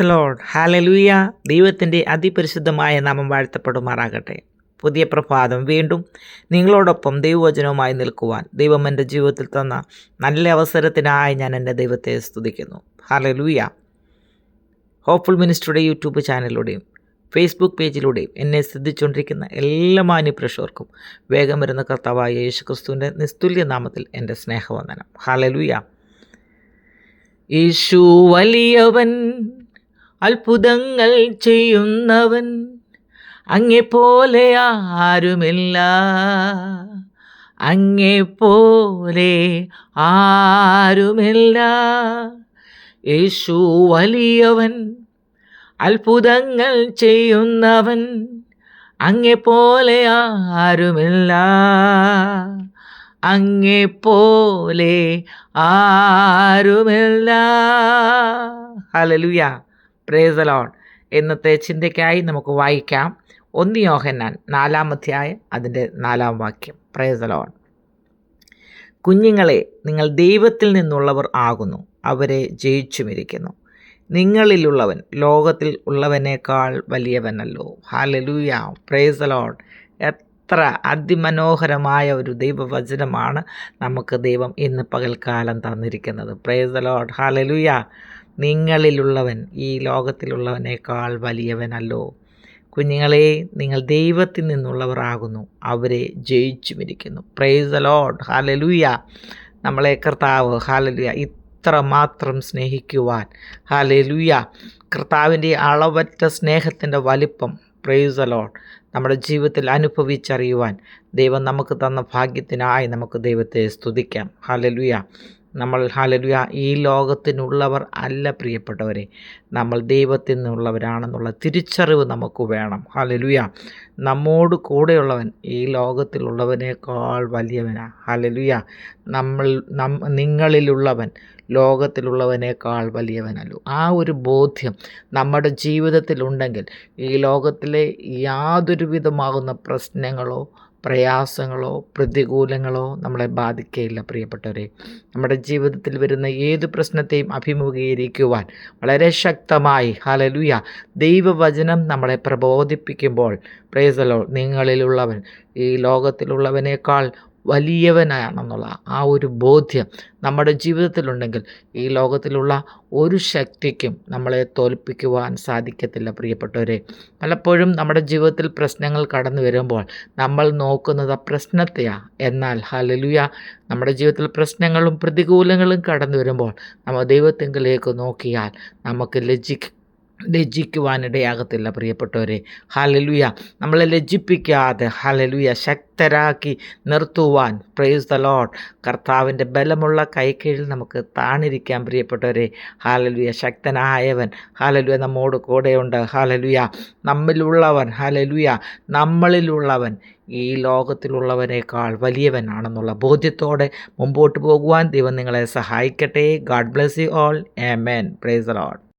Lord hallelujah ദൈവത്തിന്റെ അതിപരിശുദ്ധമായ നാമം വാഴ്ത്തപ്പെടുമാറാകട്ടെ. പുതിയ പ്രഭാതം വീണ്ടും നിങ്ങളോടൊപ്പം ദൈവവചനവുമായി നിൽക്കുവാൻ ദൈവം എന്റെ ജീവിതത്തിൽ തന്ന നല്ല അവസരത്തിനായി ഞാൻ എന്റെ ദൈവത്തെ സ്തുതിക്കുന്നു. ഹാലലൂയ ഹോപ്പ്ഫുൾ മിനിസ്റ്ററുടെ യൂട്യൂബ് ചാനലിലൂടെയും ഫേസ്ബുക്ക് പേജിലൂടെയും എന്നെ ശ്രദ്ധിച്ചുകൊണ്ടിരിക്കുന്ന എല്ലാ മാന്യപ്രേക്ഷകർക്കും വേഗം വരുന്ന കർത്താവായ യേശു ക്രിസ്തുവിന്റെ നിസ്തുല്യ നാമത്തിൽ എന്റെ സ്നേഹവന്ദനം. ഹാലലൂയ യേശു വലിയവൻ അത്ഭുതങ്ങൾ ചെയ്യുന്നവൻ അങ്ങെപ്പോലെ ആരുമില്ല. അങ്ങെപ്പോലെ ആരുമില്ല. യേശു വലിയവൻ അത്ഭുതങ്ങൾ ചെയ്യുന്നവൻ അങ്ങെപ്പോലെ ആരുമില്ല. അങ്ങെപ്പോലെ ആരുമില്ല. ഹലലുയ പ്രേസലോൺ എന്നത്തെ ചിന്തയ്ക്കായി നമുക്ക് വായിക്കാം. ഒന്ന് യോഹന്നാൻ നാലാം അതിന്റെ നാലാം വാക്യം. പ്രേസ് പ്രേസലോൺ കുഞ്ഞുങ്ങളെ നിങ്ങൾ ദൈവത്തിൽ നിന്നുള്ളവർ ആകുന്നു. അവരെ ജയിച്ചുമിരിക്കുന്നു. നിങ്ങളിലുള്ളവൻ ലോകത്തിൽ ഉള്ളവനേക്കാൾ വലിയവനല്ലോ. ഹാലലൂയ പ്രേസലോൺ എത്ര അതിമനോഹരമായ ഒരു ദൈവവചനമാണ് നമുക്ക് ദൈവം ഇന്ന് പകൽക്കാലം തന്നിരിക്കുന്നത്. പ്രേസ് ലോഡ് ഹാലലുയ നിങ്ങളിലുള്ളവൻ ഈ ലോകത്തിലുള്ളവനേക്കാൾ വലിയവനല്ലോ. കുഞ്ഞുങ്ങളെ നിങ്ങൾ ദൈവത്തിൽ നിന്നുള്ളവരാകുന്നു. അവരെ ജയിച്ചുമിരിക്കുന്നു. പ്രൈസ് ലോഡ് ഹാലലുയ നമ്മളെ കർത്താവ് ഹാലലുയ ഇത്ര മാത്രം സ്നേഹിക്കുവാൻ. ഹാലലുയ കർത്താവിന്റെ അളവറ്റ സ്നേഹത്തിന്റെ വലിപ്പം. പ്രൈസ് ലോഡ് നമ്മുടെ ജീവിതത്തിൽ അനുഭവിച്ചറിയുവാൻ ദൈവം നമുക്ക് തന്ന ഭാഗ്യത്തിനായി നമുക്ക് ദൈവത്തെ സ്തുതിക്കാം. ഹാലലുയ നമ്മൾ ഹാലലുയ ഈ ലോകത്തിനുള്ളവർ അല്ല പ്രിയപ്പെട്ടവരെ. നമ്മൾ ദൈവത്തിൽ നിന്നുള്ളവരാണെന്നുള്ള തിരിച്ചറിവ് നമുക്ക് വേണം. ഹാലലുയ നമ്മോട് കൂടെയുള്ളവൻ ഈ ലോകത്തിലുള്ളവനേക്കാൾ വലിയവനാണ് ഹാലലുയ നമ്മൾ നം നിങ്ങളിലുള്ളവൻ ലോകത്തിലുള്ളവനേക്കാൾ വലിയവനല്ലോ. ആ ഒരു ബോധ്യം നമ്മുടെ ജീവിതത്തിലുണ്ടെങ്കിൽ ഈ ലോകത്തിലെ യാതൊരു വിധമാകുന്ന പ്രശ്നങ്ങളോ പ്രയാസങ്ങളോ പ്രതികൂലങ്ങളോ നമ്മളെ ബാധിക്കുകയില്ല പ്രിയപ്പെട്ടവരെ. നമ്മുടെ ജീവിതത്തിൽ വരുന്ന ഏത് പ്രശ്നത്തെയും അഭിമുഖീകരിക്കുവാൻ വളരെ ശക്തമായി ഹലലുയ ദൈവവചനം നമ്മളെ പ്രബോധിപ്പിക്കുമ്പോൾ പ്രേസലോ നിങ്ങളിലുള്ളവൻ ഈ ലോകത്തിലുള്ളവനേക്കാൾ വലിയവനാണെന്നുള്ള ആ ഒരു ബോധ്യം നമ്മുടെ ജീവിതത്തിലുണ്ടെങ്കിൽ ഈ ലോകത്തിലുള്ള ഒരു ശക്തിക്കും നമ്മളെ തോൽപ്പിക്കുവാൻ സാധിക്കത്തില്ല പ്രിയപ്പെട്ടവരെ. പലപ്പോഴും നമ്മുടെ ജീവിതത്തിൽ പ്രശ്നങ്ങൾ കടന്നു വരുമ്പോൾ നമ്മൾ നോക്കുന്നത് ആ പ്രശ്നത്തെയാണ് എന്നാൽ ഹലലുയ നമ്മുടെ ജീവിതത്തിൽ പ്രശ്നങ്ങളും പ്രതികൂലങ്ങളും കടന്നു വരുമ്പോൾ നമ്മൾ ദൈവത്തെങ്കിലേക്ക് നോക്കിയാൽ നമുക്ക് ലജ്ജിക്ക്. ലജ്ജിക്കുവാനിടയാകത്തില്ല പ്രിയപ്പെട്ടവരെ. ഹലലുയ നമ്മളെ ലജ്ജിപ്പിക്കാതെ ഹലലുയ ശക്തരാക്കി നിർത്തുവാൻ. പ്രൈസ് ദ ലോഡ് കർത്താവിന്റെ ബലമുള്ള കൈക്കീഴിൽ നമുക്ക് താണിരിക്കാൻ പ്രിയപ്പെട്ടവരെ. ഹാലലുയ ശക്തനായവൻ. ഹാലലുയ നമ്മോട് കൂടെയുണ്ട്. ഹാലലുയ നമ്മിലുള്ളവൻ. ഹാലലുയ നമ്മളിലുള്ളവൻ. ഈ ലോകത്തിലുള്ളവനേക്കാൾ വലിയവനാണെന്നുള്ള ബോധ്യത്തോടെ മുമ്പോട്ട് പോകുവാൻ ദൈവം നിങ്ങളെ സഹായിക്കട്ടെ. God bless you all amen praise lord